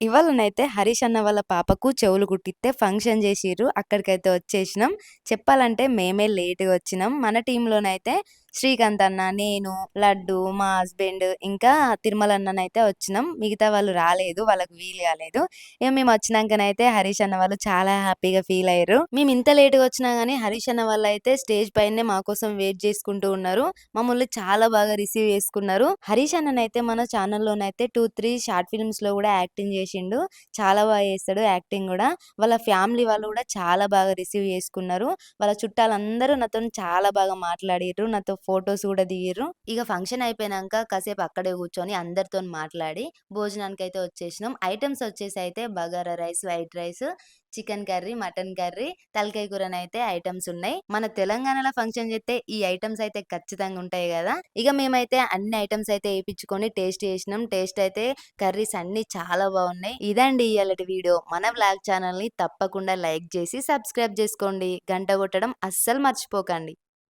ఇవాళనైతే హరీష్ అన్న వాళ్ళ పాపకు చెవులు కుట్టిస్తే ఫంక్షన్ చేసిర్రు. అక్కడికైతే వచ్చేసినాం. చెప్పాలంటే మేమే లేట్‌గా వచ్చినాం. మన టీంలోనైతే శ్రీకాంత్ అన్న, నేను, లడ్డు, మా హస్బెండ్ ఇంకా తిరుమల అన్ననైతే వచ్చినాం. మిగతా వాళ్ళు రాలేదు. వాళ్ళకి వీలు కాలేదు. ఇక మేము వచ్చినాకనైతే హరీష్ అన్న వాళ్ళు చాలా హ్యాపీగా ఫీల్ అయ్యారు. మేము ఇంత లేట్‌గా వచ్చినా గానీ హరీష్ అన్న వాళ్ళైతే స్టేజ్ పైనే మా కోసం వెయిట్ చేసుకుంటూ ఉన్నారు. మమ్మల్ని చాలా బాగా రిసీవ్ చేసుకున్నారు. హరీష్ అన్ననైతే మన ఛానల్‌లోనైతే 2, 3 షార్ట్ ఫిల్మ్స్లో కూడా యాక్టింగ్ చేసిండు. చాలా బాగా చేస్తాడు యాక్టింగ్ కూడా. వాళ్ళ ఫ్యామిలీ వాళ్ళు కూడా చాలా బాగా రిసీవ్ చేసుకున్నారు. వాళ్ళ చుట్టాలందరూ నాతోని చాలా బాగా మాట్లాడారు నాతో ఫొటోస్ కూడా దిగిర్రు. ఇక ఫంక్షన్ అయిపోయినాక కాసేపు అక్కడే కూర్చొని అందరితోని మాట్లాడి భోజనానికి అయితే వచ్చేసినాం. ఐటమ్స్ వచ్చేసి అయితే bagara rice, white rice, chicken curry, mutton curry, తలకాయ కూరని అయితే ఐటమ్స్ ఉన్నాయి. మన తెలంగాణలో ఫంక్షన్ చేస్తే ఈ ఐటమ్స్ అయితే ఖచ్చితంగా ఉంటాయి కదా! ఇక మేమైతే అన్ని ఐటమ్స్ అయితే వేయించుకొని టేస్ట్ చేసినాం. టేస్ట్ అయితే కర్రీస్ అన్ని చాలా బాగున్నాయి. ఇదండి ఇవాళ వీడియో. మన వ్లాగ్ ఛానల్‌ని తప్పకుండా లైక్ చేసి సబ్స్క్రైబ్ చేసుకోండి. గంట కొట్టడం అస్సలు మర్చిపోకండి.